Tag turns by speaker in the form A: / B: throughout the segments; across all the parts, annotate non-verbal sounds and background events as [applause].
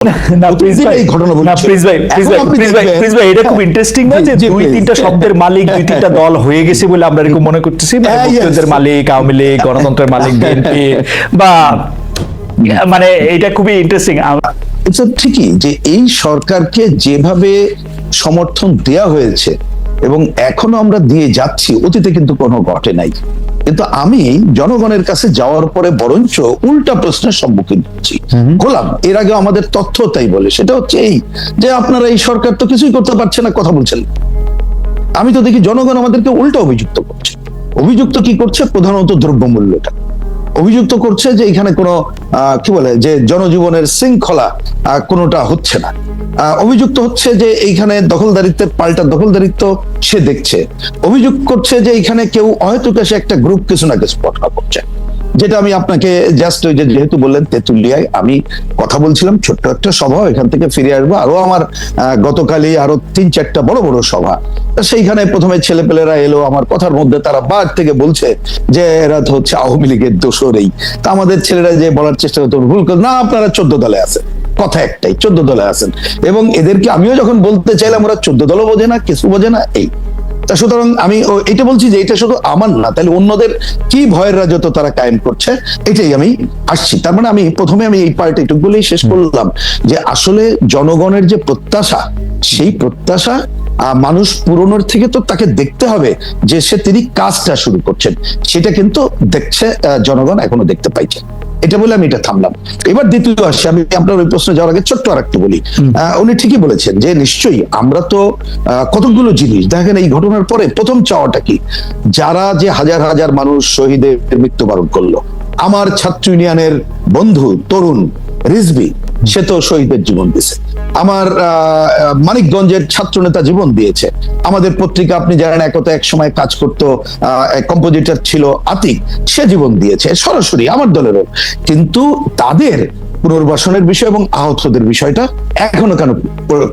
A: না ভাই।
B: ঘটনা বলছি।
A: না ভাই ভাই ভাই
B: দেখবেন-
A: প্লিজ ভাই এটা খুব ইন্টারেস্টিং না যে দুই তিনটা শব্দের মালিক দুই তিনটা [laughs] দল হয়ে গেছে বলে আমরা এরকম মনে করতেছি। মানে
B: হ্যাঁ, yes.
A: মুক্তিযুদ্ধের মালিক আওয়ামী লীগ গণতন্ত্রের মালিক বিএনপি বা মানে এটা খুবই ইন্টারেস্টিং
B: ঠিকই যে এই সরকারকে যেভাবে সমর্থন দেয়া হয়েছে এবং এখনও আমরা দিয়ে যাচ্ছি অতীতে কিন্তু কোনো ঘটে নাই। কিন্তু আমি জনগণের কাছে যাওয়ার পরে বরঞ্চ উল্টা প্রশ্নের সম্মুখীন হচ্ছি। গোলাম এর আগে আমাদের তথ্য তাই বলে। সেটা হচ্ছে এই যে আপনারা এই সরকার তো কিছুই করতে পারছে না কথা বলছেন। আমি তো দেখি জনগণ আমাদেরকে উল্টা অভিযুক্ত করছে। অভিযুক্ত কি করছে? প্রধানত দ্রব্যমূল্যটা। অভিযুক্ত করছে যে এখানে কোনো আহ, কি বলে যে জনজীবনের শৃঙ্খলা আহ, কোনোটা হচ্ছে না। অভিযুক্ত হচ্ছে যে এইখানে দখলদারিত্বের পাল্টা দখলদারিত্ব সে দেখছে। অভিযোগ করছে যে এখানে কেউ অহেতুক এসে একটা গ্রুপ কিছু না কিছু ঘটনা করছে। যেটা আমি আপনাকে জাস্ট ওই যেহেতু বললেন তেতুলিয়ায়, আমি কথা বলছিলাম, ছোট্ট একটা সভা, এখান থেকে ফিরে আসব। আরও আমার গতকালই আরও তিন চারটা বড় বড় সভা। সেইখানে প্রথমে ছেলেপেলেরা এলো আমার কথার মধ্যে, তারা বার থেকে বলছে যে এরা হচ্ছে আওয়ামী লীগের দোষরেই তা আমাদের ছেলেরা যে বলার চেষ্টা করতো, ভুল করে না, আপনারা চোদ্দ দলে আছেন। কথা একটাই চোদ্দ দলে আছেন। এবং এদেরকে আমিও যখন বলতে চাইলাম ওরা চোদ্দ দলও বোঝে না কিছু বোঝে না এই। তা সুতরাং আমি এটা বলছি যে এটা শুধু আমার না তাহলে অন্যদের কি ভয়ের রাজত্ব তারা কায়েম করছে এটাই আমি আসছি। তার মানে আমি প্রথমে আমি এই পার্ট একটু বলেই শেষ করলাম যে আসলে জনগণের যে প্রত্যাশা সেই প্রত্যাশা মানুষ পুরনোর থেকে তো তাকে দেখতে হবে যে সে তিনি কাজটা শুরু করছেন। সেটা কিন্তু দেখছে জনগণ এখনও দেখতে পাইছে। এটা বলে আমি এটা থামলাম। এবার দ্বিতীয় আসছি আমি আপনার ওই প্রশ্নে যাওয়ার আগে ছোট্ট আর একটা বলি উনি ঠিকই বলেছেন যে নিশ্চয়ই আমরা তো আহ, কতগুলো জিনিস দেখেন এই ঘটনার পরে প্রথম চাওয়াটা কি? যারা যে হাজার হাজার মানুষ শহীদের মৃত্যুবরণ করল আমার ছাত্র ইউনিয়নের বন্ধু তরুণ রিজবি সে তো শহীদের জীবন দিয়েছে। আমার মানিকগঞ্জের ছাত্র নেতা জীবন দিয়েছে। আমাদের পত্রিকা আপনি জানেন একতা এক সময় কাজ করতো কম্পোজিটর ছিল আতিক। সে জীবন দিয়েছে সরাসরি আমার দলেরও। কিন্তু তাদের পুনর্বাসনের বিষয় এবং আহতদের বিষয়টা এখনও কেন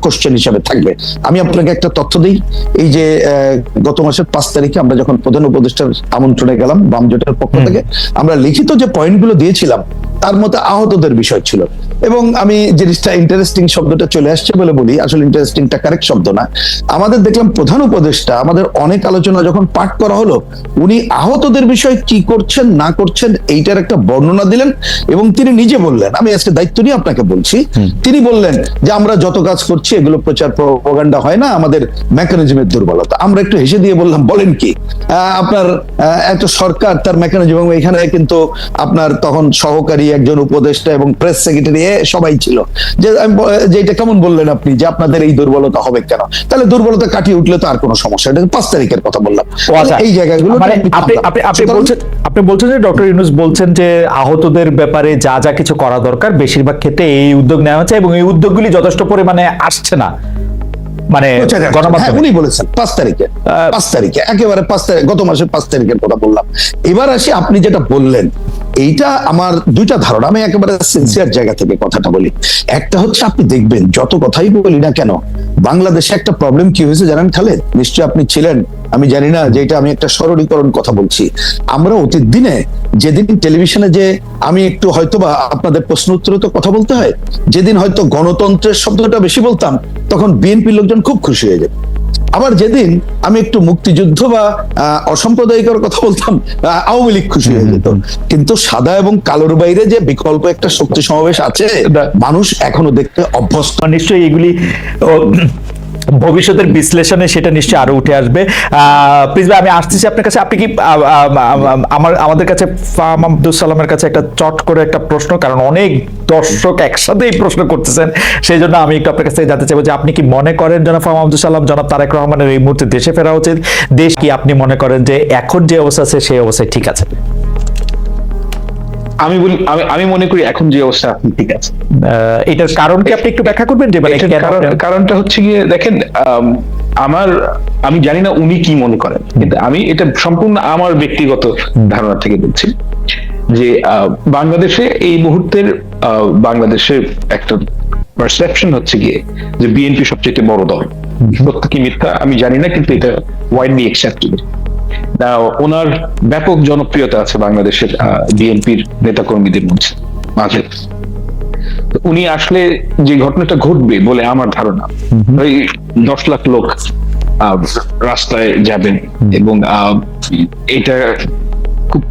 B: কোশ্চেন হিসাবে থাকবে? আমি আপনাকে একটা তথ্য দিই। এই যে আহ, গত মাসের পাঁচ তারিখে আমরা যখন প্রধান উপদেষ্টার আমন্ত্রণে গেলাম বাম জোটের পক্ষ থেকে আমরা লিখিত যে পয়েন্টগুলো দিয়েছিলাম তার মধ্যে আহতদের বিষয় ছিল। এবং আমি জিনিসটা ইন্টারেস্টিং শব্দটা চলে আসছে বলে বলি আসলে ইন্টারেস্টিংটা কারেক্ট শব্দ না। আমাদের দেখলাম প্রধান উপদেষ্টা আমাদের অনেক আলোচনা যখন পাঠ করা হলো উনি আহতদের বিষয়ে কি করছেন না করছেন এইটার একটা বর্ণনা দিলেন এবং তিনি নিজে বললেন আমি আজকে দায়িত্ব নিয়ে আপনাকে বলছি তিনি বললেন যে আমরা যত কাজ করছি এগুলো প্রচার প্রপাগান্ডা হয় না আমাদের মেকানিজমের দুর্বলতা। আমরা একটু হেসে দিয়ে বললাম বলেন কি? আপনার একটা সরকার তার মেকানিজম এবং এখানে কিন্তু আপনার তখন সহকারী একজন উপদেষ্টা এবং প্রেস সেক্রেটারি সবাই ছিল। যে আমি যে এটা কেমন বললেন আপনি যে আপনাদের এই দুর্বলতা হবে কেন? তাহলে দুর্বলতা কাটিয়ে উঠলে তো আর কোনো সমস্যা এটা পাঁচ তারিখের কথা বললাম।
A: আচ্ছা।
B: এই জায়গাগুলো
A: মানে আপনি আপনি আপনি বলছেন আপনি বলছেন যে ডক্টর ইউনুস বলছেন যে আহতদের ব্যাপারে যা যা কিছু করা দরকার বেশিরভাগ ক্ষেত্রে এই উদ্যোগ নেওয়া হচ্ছে এবং এই উদ্যোগগুলি যথেষ্ট পরিমাণে আসছে না। মানে
B: হ্যাঁ উনি বলেছেন পাঁচ তারিখে পাঁচ তারিখে একেবারে পাঁচ তারিখ গত মাসের পাঁচ তারিখের কথা বললাম। এবার আসি আপনি যেটা বললেন এইটা আমার দুইটা ধারণা আমি একেবারে সিনসিয়ার জায়গা থেকে কথাটা বলি। একটা হচ্ছে আপনি দেখবেন যত কথাই বলি না কেন বাংলাদেশে একটা প্রবলেম কি হয়েছে জানেন খালেদ? নিশ্চয়ই আপনি ছিলেন আমি জানি না যে এটা আমি একটা সরলীকরণ কথা বলছি। আমরা অতীত দিনে যেদিন টেলিভিশনে যে আমি একটু হয়তোবা আপনাদের প্রশ্ন উত্তরে তো কথা বলতে হয় যেদিন হয়তো গণতন্ত্রের শব্দটা বেশি বলতাম তখন বিএনপির লোকজন খুব খুশি হয়ে যেত। আবার যেদিন আমি একটু মুক্তিযুদ্ধ বা আহ, অসাম্প্রদায়িকর কথা বলতাম আওয়ামী লীগ খুশি হয়ে যেত। কিন্তু সাদা এবং কালোর বাইরে যে বিকল্প একটা শক্তি সমাবেশ আছে মানুষ এখনও দেখতে অভ্যস্ত।
A: নিশ্চয়ই এগুলি ভবিষ্যতের বিশ্লেষণে সেটা নিশ্চয়ই আরও উঠে আসবে। প্লিজ ভাই, আমি আসতেছি আপনার কাছে। আপনি কি আমার, আমাদের কাছে ফাম আব্দুল সালামের কাছে একটা চট করে একটা প্রশ্ন, কারণ অনেক দর্শক একসাথে এই প্রশ্ন করতেছেন। সেই জন্য আমি একটু আপনার কাছে জানতে চাইব যে আপনি কি মনে করেন জনাব ফাম আব্দুল সালাম, জনাব তারেক রহমানের এই মুহূর্তে দেশে ফেরা উচিত? দেশ কি আপনি মনে করেন যে এখন যে অবস্থা আছে, সেই অবস্থায় ঠিক আছে?
C: আমি বলি আমি আমি মনে করি এখন যে অবস্থা ঠিক আছে।
A: এটার কারণ কি আপনি একটু ব্যাখ্যা করবেন যে মানে
C: কারণটা হচ্ছে গিয়ে দেখেন আমার আমি জানি না উনি কি মনে করেন। কিন্তু আমি এটা সম্পূর্ণ আমার ব্যক্তিগত ধারণা থেকে বলছি যে বাংলাদেশে এই মুহূর্তের আহ, বাংলাদেশের একটা পারসেপশন হচ্ছে গিয়ে যে বিএনপি সবচেয়ে বড় দল। সত্য কি মিথ্যা আমি জানি না কিন্তু এটা ওয়াইডলি অ্যাকসেপ্টেড ওনার ব্যাপক জনপ্রিয়তা আছে বাংলাদেশের বিএনপির নেতাকর্মীদের মধ্যে মাঝে। উনি আসলে যে ঘটনাটা ঘটবে বলে আমার ধারণা ওই দশ লাখ লোক রাস্তায় যাবেন এবং এটা খুব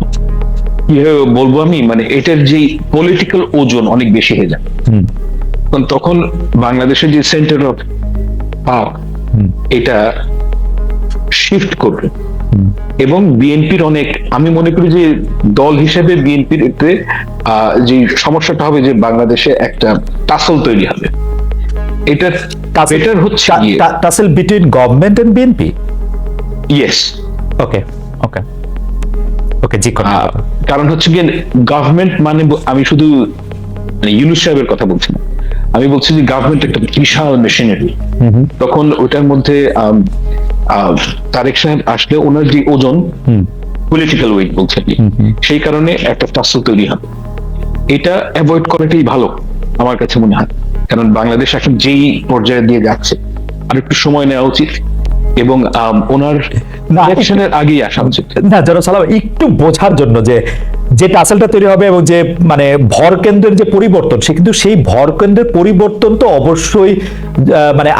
C: বলব আমি মানে এটার যে পলিটিক্যাল ওজন অনেক বেশি হয়ে যায়। তখন বাংলাদেশের যে সেন্টার অফ পাওয়ার এটা শিফট করবে। এবং বিএনপির অনেক আমি মনে করি যে দল হিসেবে বিএনপির এতে যে সমস্যাটা হবে যে বাংলাদেশে একটা টাসল তৈরি হবে। এটা বেটার হচ্ছে
A: tussle between government and BNP
C: yes
A: okay okay okay জি
C: কারণ হচ্ছে গিয়ে গভর্নমেন্ট মানে আমি শুধু মানে ইউনুস সাহেবের কথা বলছি না। আমি বলছি যে গভর্নমেন্ট একটা বিশাল মেশিনারি তখন ওটার মধ্যে তারেক সাহেব আসলে ওনার যে ওজন পলিটিক্যাল ওয়েট বলছে সেই কারণে একটা টাসল তৈরি হবে। এটা অ্যাভয়েড করাটাই ভালো আমার কাছে মনে হয়। কারণ বাংলাদেশ এখন যেই পর্যায়ে দিয়ে যাচ্ছে আর একটু সময় নেওয়া উচিত। এবং ওনার ইলেকশনের আগেই আসা উচিত।
A: না জন সালাম একটু বোঝার জন্য যে যে টাসেলটা তৈরি হবে এবং যে মানে ভর কেন্দ্রের যে পরিবর্তন সে কিন্তু সেই ভর কেন্দ্রের পরিবর্তন তো অবশ্যই মানে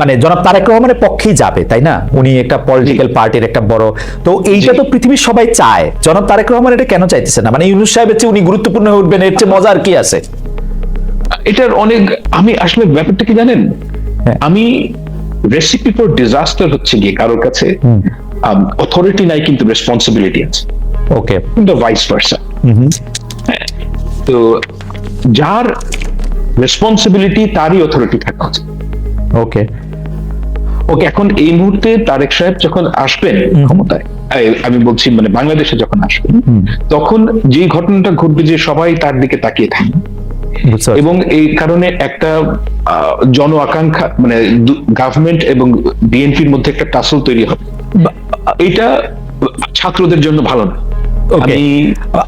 A: মানে জনাব তারেক রহমানের পক্ষেই যাবে তাই না? উনি একটা পলিটিক্যাল পার্টির একটা বড় তো এইটা তো পৃথিবীর সবাই চায়। জনাব তারেক রহমান এটা কেন চাইতেছে না? মানে ইউনুস সাহেবের চেয়ে উনি গুরুত্বপূর্ণ হয়ে উঠবেন এর চেয়ে মজার কি আছে?
C: এটার অনেক আমি আসলে ব্যাপারটা কি জানেন?
A: হ্যাঁ।
C: আমি রেসিপি ফর ডিজাস্টার হচ্ছে গিয়ে কারোর কাছে অথরিটি নাই কিন্তু রেসপন্সিবিলিটি আছে।
A: ওকে
C: কিন্তু ভাইস ভার্সা তো যার রেসপন্সিবিলিটি তারই অথরিটি থাকা উচিত।
A: ওকে
C: ওকে এখন এই মুহূর্তে তারেক সাহেব যখন আসবেন ক্ষমতায় আমি বলছি মানে বাংলাদেশে যখন আসবেন তখন যে ঘটনাটা ঘটবে যে সবাই তার দিকে তাকিয়ে থাকবে। এবং এই কারণে একটা আহ, জন আকাঙ্ক্ষা মানে গভর্নমেন্ট এবং বিএনপির মধ্যে একটা টাসল তৈরি হবে এটা ছাত্রদের জন্য ভালো না।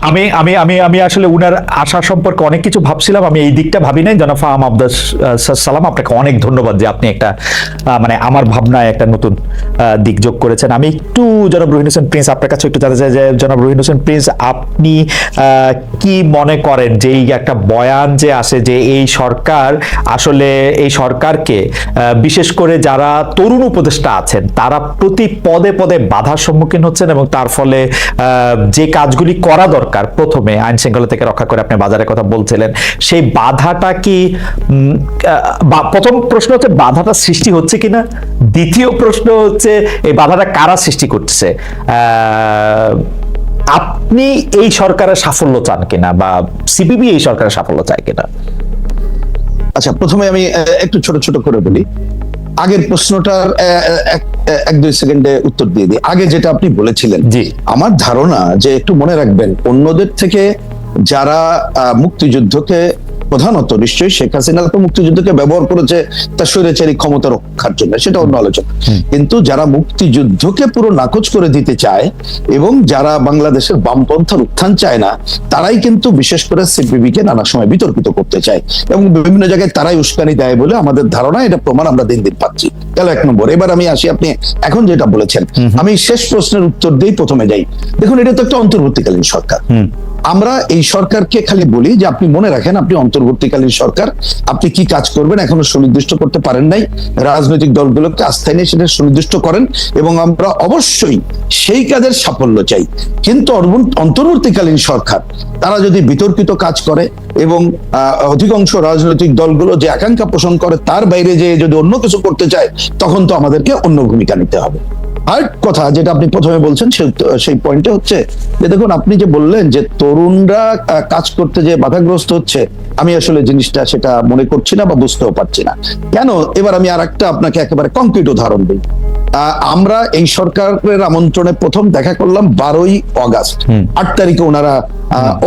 C: আমি
A: আমি আমি আমি আসলে উনার আশা সম্পর্কে অনেক কিছু ভাবছিলাম, আমি এই দিকটা ভাবি নাই। জনাফা আব্দাস সালাম, আপনাকে অনেক ধন্যবাদ যে আপনি একটা মানে আমার ভাবনায় একটা নতুন দিক যোগ করেছেন। আমি একটু জনাব রহিন হোসেন প্রিন্স আপনার কাছে একটু জানতে চাই যে, জনাব রহিন হোসেন প্রিন্স, আপনি কি মনে করেন যে এই একটা বয়ান যে আসে যে এই সরকার আসলে এই সরকারকে বিশেষ করে যারা তরুণ উপদেষ্টা আছেন, তারা প্রতি পদে পদে বাধার সম্মুখীন হচ্ছেন এবং তার ফলে যে কাজগুলি করা দরকার প্রথমে আইন শৃঙ্খলা থেকে রক্ষা করে আপনি বাজারের কথা বলছিলেন। সেই বাধাটা কি প্রথম প্রশ্ন হচ্ছে বাধাটা সৃষ্টি হচ্ছে কিনা? দ্বিতীয় প্রশ্ন হচ্ছে এই বাধাটা কারা সৃষ্টি করতেছে আহ, আপনি এই সরকারের সাফল্য চান কিনা বা সিপিবি এই সরকারের সাফল্য চায় কিনা?
B: আচ্ছা প্রথমে আমি একটু ছোট ছোট করে বলি। আগের প্রশ্নটার এক দুই সেকেন্ডে উত্তর দিয়ে দিই আগে যেটা আপনি বলেছিলেন
A: জি।
B: আমার ধারণা যে একটু মনে রাখবেন অন্যদের থেকে যারা মুক্তিযুদ্ধকে প্রধানত নিশ্চয়ই শেখ হাসিনা তো মুক্তিযুদ্ধকে ব্যবহার করেছে তার স্বৈরাচারী ক্ষমতা রক্ষার জন্য সেটা অন্য আলোচনা। কিন্তু যারা মুক্তিযুদ্ধকে পুরো নাকচ করে দিতে চায় এবং যারা বাংলাদেশের বামপন্থার উত্থান চায় না তারাই কিন্তু বিশেষ করে সিপিবি কে নানা সময় বিতর্কিত করতে চায় এবং বিভিন্ন জায়গায় তারাই উস্কানি দেয় বলে আমাদের ধারণা এটা প্রমাণ আমরা দিন দিন পাচ্ছি। গেল এক নম্বর এবার আমি আসি আপনি এখন যেটা বলেছেন। আমি শেষ প্রশ্নের উত্তর দিয়েই প্রথমে যাই। দেখুন এটা তো একটা অন্তর্বর্তীকালীন সরকার। আমরা এই সরকারকে খালি বলি যে আপনি মনে রাখেন, আপনি অন্তর্বর্তীকালীন সরকার, আপনি কি কাজ করবেন এখনও সুনির্দিষ্ট করতে পারেন নাই। রাজনৈতিক দলগুলোকে আস্থায় নিয়ে সেটা সুনির্দিষ্ট করেন এবং আমরা অবশ্যই সেই কাজের সাফল্য চাই। কিন্তু অন্তর্বর্তীকালীন সরকার, তারা যদি বিতর্কিত কাজ করে এবং অধিকাংশ রাজনৈতিক দলগুলো যে আকাঙ্ক্ষা পোষণ করে, তার বাইরে যে যদি অন্য কিছু করতে চায়, তখন তো আমাদেরকে অন্য ভূমিকা নিতে হবে। আর কথা যেটা আপনি প্রথমে বলছেন সেই পয়েন্টে হচ্ছে যে দেখুন আপনি যে বললেন যে তরুণরা কাজ করতে যে বাধাগ্রস্ত হচ্ছে আমি আসলে জিনিসটা সেটা মনে করছি না বা বুঝতেও পারছি না। কেন? এবার আমি আর একটা আপনাকে একেবারে কংক্রিট উদাহরণ দিই। আমরা এই সরকারের আমন্ত্রণে প্রথম দেখা করলাম বারোই অগাস্ট আট তারিখে ওনারা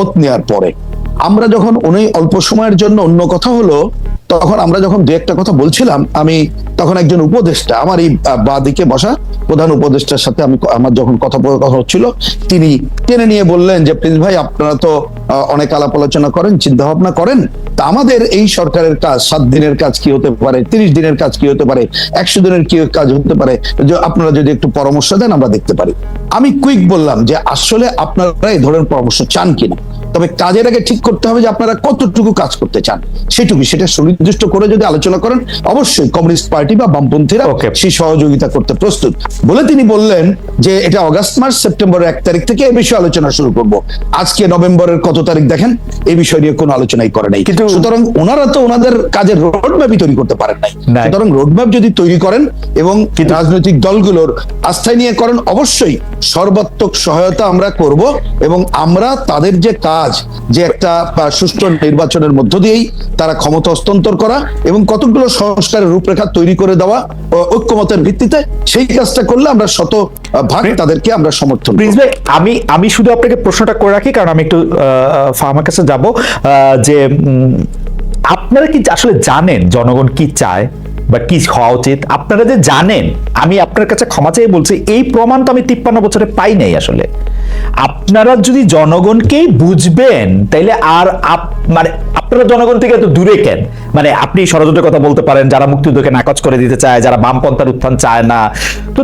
B: ওত নেওয়ার পরে। আমরা যখন উনি অল্প সময়ের জন্য অন্য কথা হলো তখন আমরা যখন দু একটা কথা বলছিলাম, আমি তখন একজন উপদেষ্টা, আমার এই বা দিকে বসা প্রধান উপদেষ্টার সাথে আমি আমার যখন কথা কথা হচ্ছিল, তিনি টেনে নিয়ে বললেন যে, প্রিন্স ভাই, আপনারা তো অনেক আলাপ আলোচনা করেন চিন্তা ভাবনা করেন। তা আমাদের এই সরকারের কাজ, সাত দিনের কাজ কি হতে পারে, তিরিশ দিনের কাজ কি হতে পারে, একশো দিনের কি কাজ হতে পারে আপনারা যদি একটু পরামর্শ দেন, আমরা দেখতে পারি। আমি কুইক বললাম যে, আসলে আপনারা এই ধরনের পরামর্শ চান কিনা? তবে কাজের আগে ঠিক করতে হবে যে আপনারা কতটুকু কাজ করতে চান। সেটুকু সেটা সুনির্দিষ্ট করে যদি আলোচনা করেন অবশ্যই কমিউনিস্ট পার্টি বা বামপন্থীরা সেই সহযোগিতা করতে প্রস্তুত। বলে তিনি বললেন যে এটা অগাস্ট মাস সেপ্টেম্বরের এক তারিখ থেকে এই বিষয়ে আলোচনা শুরু করব। আজকে নভেম্বরের কত তারিখ দেখেন এই বিষয় নিয়ে কোনো আলোচনাই করে নাই।
A: কিন্তু-
B: সুতরাং ওনারা তো ওনাদের কাজের রোডম্যাপই তৈরি করতে পারেন নাই।
A: নাই।
B: সুতরাং রোডম্যাপ যদি তৈরি করেন এবং রাজনৈতিক দলগুলোর আস্থায় নিয়ে করেন অবশ্যই সর্বাত্মক সহায়তা আমরা করব এবং আমরা তাদের যে কাজ যে একটা সুষ্ঠু নির্বাচনের মধ্য দিয়েই তারা ক্ষমতা হস্তান্তর করা এবং কতগুলো সংস্কারের রূপরেখা তৈরি করে দেওয়া ঐক্যমতের ভিত্তিতে সেই কাজটা করলে আমরা শত ভাগ তাদেরকে আমরা সমর্থন।
A: আমি আমি শুধু আপনাকে প্রশ্নটা করে রাখি কারণ আমি একটু ফার্মার কাছে যাব যে উম, আপনারা কি আসলে জানেন জনগণ কি চায় বা কি হওয়া উচিত আপনারা যে জানেন, আমি আপনার কাছে ক্ষমা চেয়ে বলছি, এই প্রমাণ তো আমি তিপ্পান্ন বছরে পাই নাই আসলে। আপনারা যদি জনগণকেই বুঝবেন, তাইলে আর মানে আপনারা জনগণ থেকে এত দূরে কেন? মানে আপনি ষড়যন্ত্রের কথা বলতে পারেন, যারা মুক্তিযুদ্ধকে নাকচ করে দিতে চায়, যারা বামপন্থার উত্থান চায় না। তো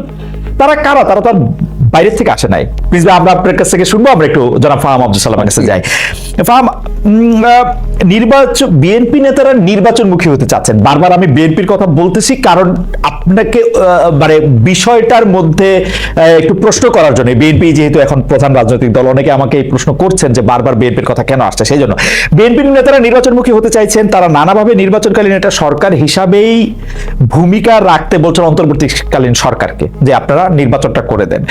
A: তারা কারা? তারা তো আর বাইরের থেকে আসে নাই। প্লিজ আমরা আপনার কাছ থেকে শুনব, আমরা একটু জনাব ফাহাম আব্দুল সালামের কাছে যাই। ফাহাম নির্বাচন বিএনপি নেতারা নির্বাচনমুখী হতে চাচ্ছেন। বারবার আমি বিএনপির কথা বলতেছি, কারণ আপনাকে মানে বিষয়টার মধ্যে একটু প্রশ্ন করার জন্য। বিএনপি যেহেতু এখন প্রধান রাজনৈতিক দল, অনেকে আমাকে এই প্রশ্ন করছেন যে বারবার বিএনপির কথা কেন আসছে, সেই জন্য। বিএনপির নেতারা নির্বাচনমুখী হতে চাইছেন, তারা নানাভাবে নির্বাচনকালীন একটা সরকার হিসাবেই ভূমিকা রাখতে বলছেন অন্তর্বর্তীকালীন সরকারকে, যে আপনারা নির্বাচনটা করে দেন।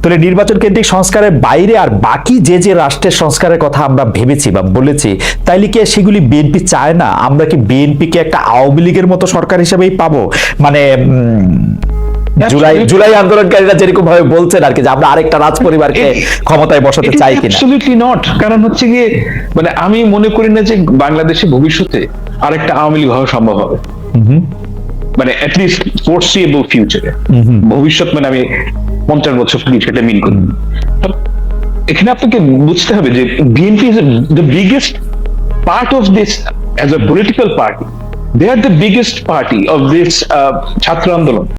A: তাহলে নির্বাচন কেন্দ্রিক সংস্কারের বাইরে আর বাকি যে যে রাষ্ট্রের সংস্কারের কথা আমরা ভেবেছি বা বলেছি তাইলে কি সেগুলি বিএনপি চায় না? আমরা কি বিএনপিকে একটা আওয়ামী লীগের মতো সরকার হিসেবেই পাবো? মানে জুলাই জুলাই আন্দোলনকারীরা যেরকম ভাবে বলছেন আর কি যে আমরা আরেকটা রাজ পরিবারকে ক্ষমতায় বসাতে চাই কিনা?
C: অ্যাবসলিউটলি নট কারণ হচ্ছে গিয়ে মানে আমি মনে করি না যে বাংলাদেশে ভবিষ্যতে আরেকটা আওয়ামী লীগ হওয়া সম্ভব হবে। মানে অ্যাটলিস্ট ফোরসিয়েবল ফিউচারে ভবিষ্যৎ মানে আমি পঞ্চাশ বছর পুলিশ এটা মিল করি। এখানে আপনাকে বুঝতে হবে যে BNP is the biggest part of this as a political party they are the biggest party of this ছাত্র আন্দোলন।